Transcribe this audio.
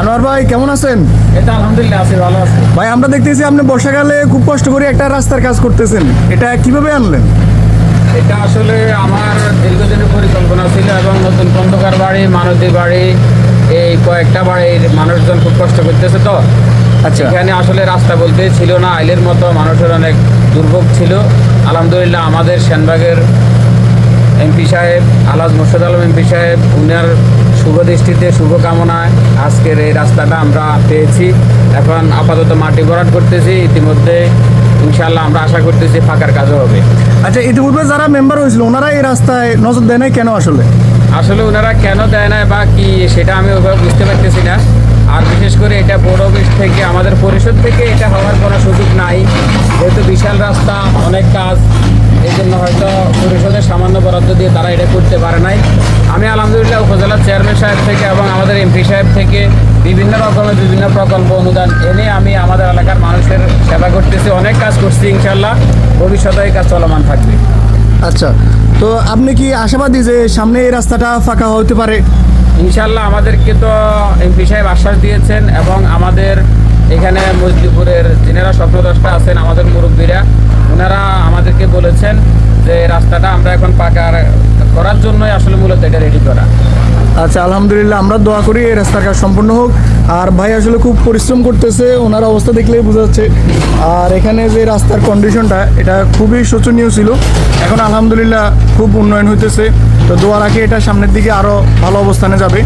আনোয়ার ভাই কেমন আছেন? এটা আলহামদুলিল্লাহ আছি ভালো আছি। ভাই আমরা দেখতেছি আপনি বর্ষাকালে খুব কষ্ট করে একটা রাস্তার কাজ করতেছেন। এটা কীভাবে আনলেন? এটা আসলে আমার দীর্ঘদিনের পরিকল্পনা ছিল এবং নতুন খন্দকার বাড়ি মানতী বাড়ি এই কয়েকটা বাড়ির মানুষজন খুব কষ্ট করতেছে তো। আচ্ছা। এখানে আসলে রাস্তা বলতে ছিল না আইলের মতো মানুষের অনেক দুর্ভোগ ছিল। আলহামদুলিল্লাহ আমাদের সেনবাগের এমপি সাহেব আলাজ মোর্শেদ আলম এমপি সাহেব উনার শুভ দৃষ্টিতে শুভকামনায় আজকের এই রাস্তাটা আমরা পেয়েছি। এখন আপাতত মাটি ভরাট করতেছি ইতিমধ্যে ইনশাল্লাহ আমরা আশা করতেছি ফাঁকার কাজও হবে। আচ্ছা ইতিপূর্বে যারা মেম্বার হয়েছিল ওনারা এই রাস্তায় নজর দেয় নাই কেন আসলে? আসলে ওনারা কেন দেয় না বা কি সেটা আমি ওইভাবে বুঝতে পারতেছি না। আর বিশেষ করে এটা বড় অফিস থেকে আমাদের পরিষদ থেকে এটা হওয়ার কোনো সুযোগ নাই হয়তো পরিষদের সামান্য বরাদ্দ দিয়ে তারা এটা করতে পারে নাই। আমি আলহামদুলিল্লাহ উপজেলার চেয়ারম্যান সাহেব থেকে এবং আমাদের এমপি সাহেব থেকে বিভিন্ন রকমের বিভিন্ন প্রকল্প অনুদান এনে আমি আমাদের এলাকার মানুষের সেবা করতেছি অনেক কাজ করছি ইনশাল্লাহ ভবিষ্যতে এই কাজ চলমান থাকবে। আচ্ছা তো আপনি কি আশাবাদী যে সামনে এই রাস্তাটা ফাঁকা হতে পারে? ইনশাল্লাহ আমাদেরকে তো এমপি সাহেব আশ্বাস দিয়েছেন এবং আমাদের এখানে মজদিপুরের যিনারা স্বপ্নদ্রষ্টা আছেন আমাদের মুরব্বীরা ওনারা আমাদেরকে বলেছেন যে রাস্তাটা আমরা এখন পাকা করার জন্যই আসলে মূলত এটা রেডি করা। আচ্ছা আলহামদুলিল্লাহ, আমরা দোয়া করি এই রাস্তার কাজ সম্পূর্ণ হোক। আর ভাই আসলে খুব পরিশ্রম করতেছে, ওনার অবস্থা দেখলেই বোঝা যাচ্ছে। আর এখানে যে রাস্তার কন্ডিশনটা এটা খুবই শোচনীয় ছিল। এখন আলহামদুলিল্লাহ খুব উন্নয়ন হইতেছে। তো দোয়া রাখি এটা সামনের দিকে আরও ভালো অবস্থানে যাবে।